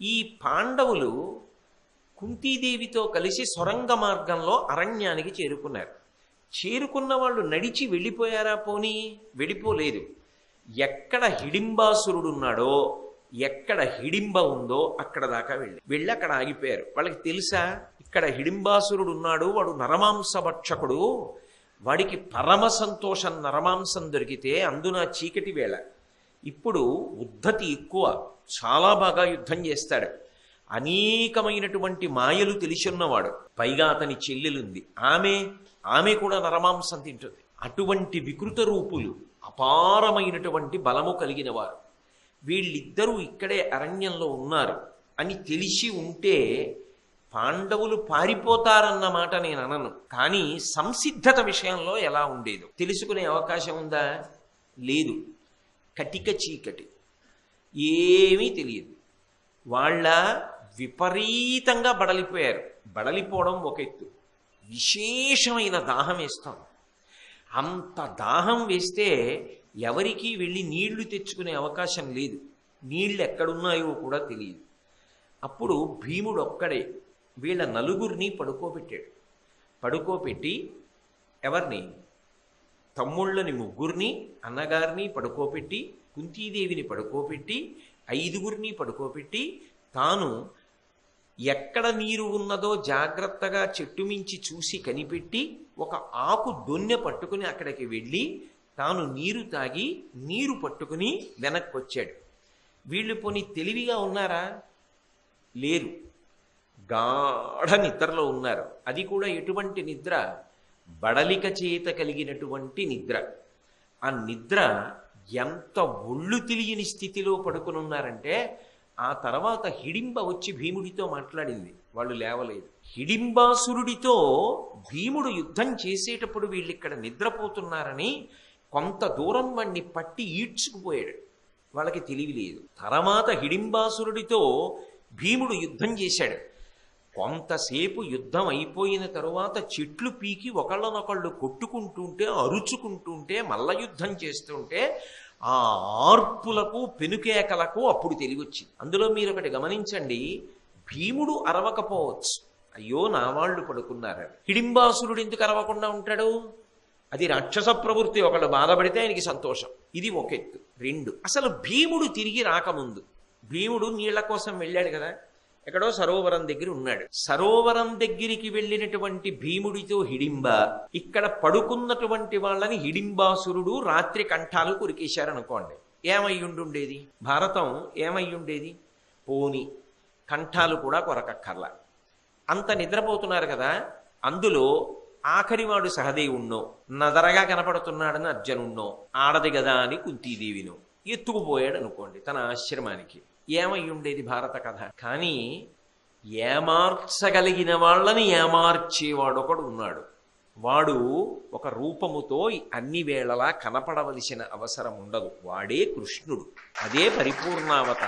ఈ పాండవులు కుంతీదేవితో కలిసి సొరంగ మార్గంలో అరణ్యానికి చేరుకున్నారు. చేరుకున్న వాళ్ళు నడిచి వెళ్ళిపోయారా పోనీ? వెళ్ళిపోలేదు. ఎక్కడ హిడింబాసురుడున్నాడో ఎక్కడ హిడింబ ఉందో అక్కడ దాకా వెళ్ళి వెళ్ళి అక్కడ ఆగిపోయారు. వాళ్ళకి తెలుసా? ఇక్కడ హిడింబాసురుడు ఉన్నాడు వాడు నరమాంసభక్షకుడు. వాడికి పరమ సంతోషం నరమాంసం దొరికితే అందున చీకటి వేళ. ఇప్పుడు ఉద్ధతి ఎక్కువ చాలా బాగా యుద్ధం చేస్తాడు. అనేకమైనటువంటి మాయలు తెలిసిన్నవాడు. పైగా అతని చెల్లెలుంది. ఆమె ఆమె కూడా నరమాంసం తింటుంది. అటువంటి వికృత రూపులు అపారమైనటువంటి బలము కలిగిన వారు వీళ్ళిద్దరూ ఇక్కడే అరణ్యంలో ఉన్నారు అని తెలిసి ఉంటే పాండవులు పారిపోతారన్న మాట నేను అనను. కానీ సంసిద్ధత విషయంలో ఎలా ఉండేదో. తెలుసుకునే అవకాశం ఉందా? లేదు. కటిక చీకటి. ఏమీ తెలియదు. వాళ్ళ విపరీతంగా బడలిపోయారు. బడలిపోవడం ఒక ఎత్తు. విశేషమైన దాహం వేస్తాం. అంత దాహం వేస్తే ఎవరికీ వెళ్ళి నీళ్ళు తెచ్చుకునే అవకాశం లేదు. నీళ్ళు ఎక్కడున్నాయో కూడా తెలియదు. అప్పుడు భీముడు ఒక్కడే వీళ్ళ నలుగురిని పడుకోబెట్టాడు. పడుకోబెట్టి ఎవరిని? తమ్ముళ్ళని ముగ్గురిని అన్నగారిని పడుకోబెట్టి కుంతీదేవిని పడుకోబెట్టి ఐదుగురిని పడుకోబెట్టి తాను ఎక్కడ నీరు ఉన్నదో జాగ్రత్తగా చెట్టు మించి చూసి కనిపెట్టి ఒక ఆకు దొన్నె పట్టుకుని అక్కడికి వెళ్ళి తాను నీరు తాగి నీరు పట్టుకుని వెనక్కి వచ్చాడు వీళ్ళు పోని తెలివిగా ఉన్నారా? లేరు. గాఢ నిద్రలో ఉన్నారు. అది కూడా ఎటువంటి నిద్ర? బడలిక చేత కలిగినటువంటి నిద్ర. ఆ నిద్ర ఎంత ఒళ్ళు తెలియని స్థితిలో పడుకుని ఉన్నారంటే ఆ తర్వాత హిడింబ వచ్చి భీముడితో మాట్లాడింది. వాళ్ళు లేవలేదు. హిడింబాసురుడితో భీముడు యుద్ధం చేసేటప్పుడు వీళ్ళు ఇక్కడ నిద్రపోతున్నారని కొంత దూరం వాణ్ణి పట్టి ఈడ్చుకుపోయాడు. వాళ్ళకి తెలివి లేదు. తర్వాత హిడింబాసురుడితో భీముడు యుద్ధం చేశాడు. కొంతసేపు యుద్ధం అయిపోయిన తరువాత చెట్లు పీకి ఒకళ్ళనొకళ్ళు కొట్టుకుంటుంటే అరుచుకుంటుంటే మల్ల యుద్ధం చేస్తుంటే ఆ ఆర్పులకు పెనుకేకలకు అప్పుడు తెలివొచ్చింది. అందులో మీరు ఒకటి గమనించండి. భీముడు అరవకపోవచ్చు. అయ్యో నా వాళ్ళు పడుకున్నారని హిడింబాసురుడు ఎందుకు అరవకుండా ఉంటాడు? అది రాక్షస ప్రవృత్తి. ఒకళ్ళు బాధపడితే ఆయనకి సంతోషం. ఇది ఒక ఎత్తు రెండు. అసలు భీముడు తిరిగి రాకముందు. భీముడు నీళ్ళ కోసం వెళ్ళాడు కదా. ఎక్కడో సరోవరం దగ్గర ఉన్నాడు. సరోవరం దగ్గరికి వెళ్ళినటువంటి భీముడితో హిడింబ ఇక్కడ పడుకున్నటువంటి వాళ్ళని హిడింబాసురుడు రాత్రి కంఠాలు కురికేశారనుకోండి. ఏమయ్యుండుండేది భారతం ఏమయ్యుండేది పోని కంఠాలు కూడా కొరకక్కర్లా. అంత నిద్రపోతున్నారు కదా? అందులో ఆఖరివాడు సహదేవుణ్ణో నదరగా కనపడుతున్నాడని అర్జునుణ్ణో ఆడది కదా అని కుంతీదేవినో ఎత్తుకుపోయాడు అనుకోండి తన ఆశ్రమానికి. ఏమై ఉండేది భారత కథ? కానీ ఏమార్చగలిగిన వాళ్ళని ఏమార్చేవాడు ఒకడు ఉన్నాడు. వాడు ఒక రూపముతో అన్ని వేళలా కనపడవలసిన అవసరం ఉండదు వాడే కృష్ణుడు. అదే పరిపూర్ణావత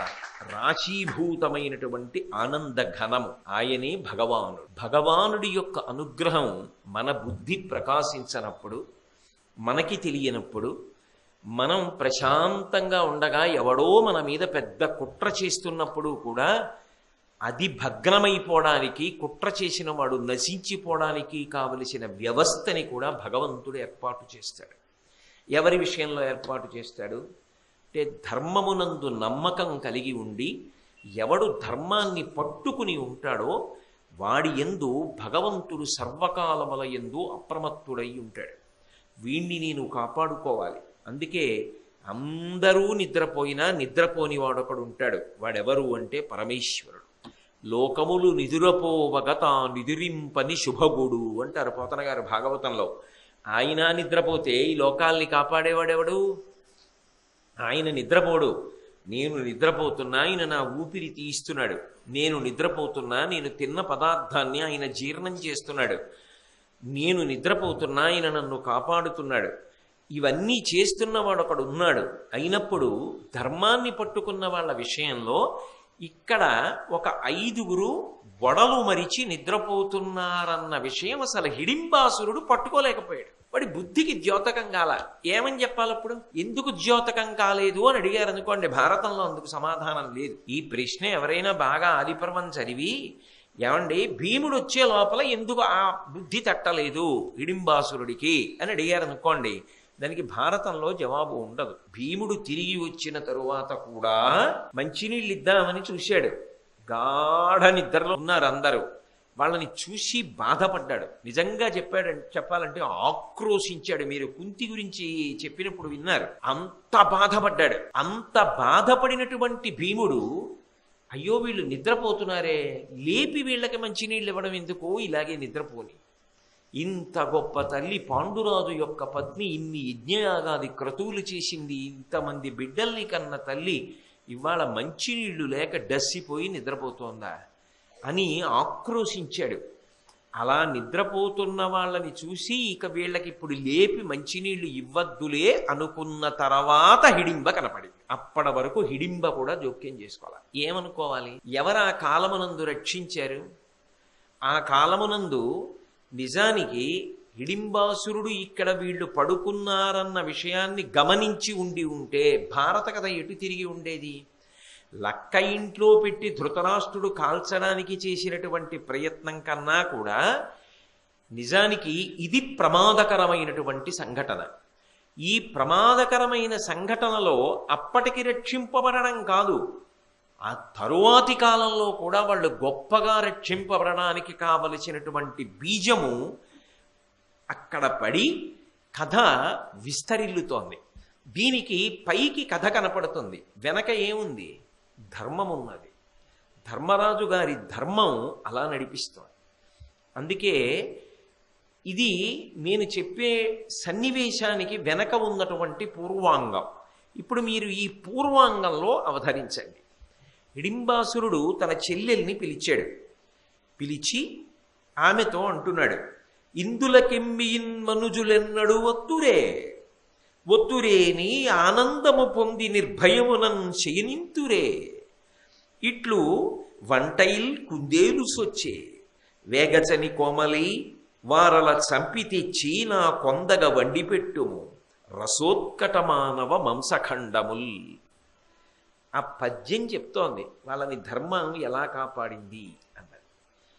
రాశీభూతమైనటువంటి ఆనంద ఘనము. ఆయనే భగవానుడు. భగవానుడి యొక్క అనుగ్రహం మన బుద్ధి ప్రకాశించనప్పుడు మనకి తెలియనప్పుడు మనం ప్రశాంతంగా ఉండగా ఎవడో మన మీద పెద్ద కుట్ర చేస్తున్నప్పుడు కూడా అది భగ్నమైపోవడానికి కుట్ర చేసిన వాడు నశించిపోవడానికి కావలసిన వ్యవస్థని కూడా భగవంతుడు ఏర్పాటు చేస్తాడు. ఎవరి విషయంలో ఏర్పాటు చేస్తాడు? అంటే ధర్మమునందు నమ్మకం కలిగి ఉండి ఎవడు ధర్మాన్ని పట్టుకుని ఉంటాడో వాడి ఎందు భగవంతుడు సర్వకాలముల ఎందు అప్రమత్తుడై ఉంటాడు. వీణ్ణి నేను కాపాడుకోవాలి. అందుకే అందరూ నిద్రపోయినా నిద్రపోని వాడొకడు ఉంటాడు. వాడెవరు అంటే పరమేశ్వరుడు. లోకములు నిదురపోవగ తా నిదురింపని శుభగుడు అంటారు పోతన గారు భాగవతంలో. ఆయన నిద్రపోతే ఈ లోకాల్ని కాపాడేవాడెవడు? ఆయన నిద్రపోడు. నేను నిద్రపోతున్నా ఆయన నా ఊపిరి తీస్తున్నాడు. నేను నిద్రపోతున్నా నేను తిన్న పదార్థాన్ని ఆయన జీర్ణం చేస్తున్నాడు. నేను నిద్రపోతున్నా ఆయన నన్ను కాపాడుతున్నాడు. ఇవన్నీ చేస్తున్నవాడు ఒకడు ఉన్నాడు అయినప్పుడు ధర్మాన్ని పట్టుకున్న వాళ్ళ విషయంలో ఇక్కడ ఒక ఐదుగురు గొడలు మరిచి నిద్రపోతున్నారన్న విషయం అసలు హిడింబాసురుడు పట్టుకోలేకపోయాడు. వాడి బుద్ధికి ద్యోతకం కాల. ఏమని చెప్పాలప్పుడు? ఎందుకు ద్యోతకం కాలేదు అని అడిగారు అనుకోండి భారతంలో అందుకు సమాధానం లేదు. ఈ ప్రశ్న ఎవరైనా బాగా ఆదిపర్వం చదివి ఏమండి భీముడు వచ్చే లోపల ఎందుకు ఆ బుద్ధి తట్టలేదు హిడింబాసురుడికి అని అడిగారు అనుకోండి దానికి భారతంలో జవాబు ఉండదు. భీముడు తిరిగి వచ్చిన తరువాత కూడా మంచినీళ్ళు ఇద్దామని చూశాడు. గాఢ నిద్రలో ఉన్నారు అందరూ. వాళ్ళని చూసి బాధపడ్డాడు. నిజంగా చెప్పాడు చెప్పాలంటే ఆక్రోశించాడు. మీరు కుంతి గురించి చెప్పినప్పుడు విన్నారు. అంత బాధపడ్డాడు. అంత బాధపడినటువంటి భీముడు అయ్యో వీళ్ళు నిద్రపోతున్నారే లేపి వీళ్ళకి మంచినీళ్ళు ఇవ్వడం ఎందుకో? ఇలాగే నిద్రపోని. ఇంత గొప్ప తల్లి పాండురాజు యొక్క పత్ని ఇన్ని యజ్ఞయాగాది క్రతువులు చేసింది ఇంతమంది బిడ్డల్ని కన్న తల్లి ఇవాళ మంచినీళ్ళు లేక డస్సిపోయి నిద్రపోతోందా అని ఆక్రోశించాడు. అలా నిద్రపోతున్న వాళ్ళని చూసి ఇక వీళ్ళకి ఇప్పుడు లేపి మంచినీళ్ళు ఇవ్వద్దులే అనుకున్న తర్వాత హిడింబ కనపడింది. అప్పటి వరకు హిడింబ కూడా జోక్యం చేసుకోవాలి. ఏమనుకోవాలి? ఎవరు ఆ కాలమునందు రక్షించారు? ఆ కాలమునందు నిజానికి హిడింబాసురుడు ఇక్కడ వీళ్ళు పడుకున్నారన్న విషయాన్ని గమనించి ఉండి ఉంటే భారత కథ ఎటు తిరిగి ఉండేది? లక్క ఇంట్లో పెట్టి ధృతరాష్ట్రుడు కాల్చడానికి చేసినటువంటి ప్రయత్నం కన్నా కూడా నిజానికి ఇది ప్రమాదకరమైనటువంటి సంఘటన. ఈ ప్రమాదకరమైన సంఘటనలో అప్పటికి రక్షింపబడడం కాదు. ఆ తరువాతి కాలంలో కూడా వాళ్ళు గొప్పగా రక్షింపబడడానికి కావలసినటువంటి బీజము అక్కడ పడి కథ విస్తరిల్లుతోంది. దీనికి పైకి కథ కనపడుతుంది. వెనక ఏముంది? ధర్మం ఉన్నది. ధర్మరాజు గారి ధర్మం అలా నడిపిస్తోంది. అందుకే ఇది నేను చెప్పే సన్నివేశానికి వెనక ఉన్నటువంటి పూర్వాంగం. ఇప్పుడు మీరు ఈ పూర్వాంగంలో అవతరించండి. హిడింబాసురుడు తన చెల్లెల్ని పిలిచాడు. పిలిచి ఆమెతో అంటున్నాడు ఇందులకెమ్మియిన్ మనుజులెన్నడు ఒత్తురే? ఒత్తురేని ఆనందము పొంది నిర్భయమునన్ చేయనింతురే? ఇట్లు వంటయిల్ కుందేలు సొచ్చే వేగచని కోమలి వారల చంపి తెచ్చి నా కొందగ వండిపెట్టుము రసోత్కటమానవ మంసఖండముల్. ఆ పద్యం చెప్తోంది. వాళ్ళని ధర్మం ఎలా కాపాడింది?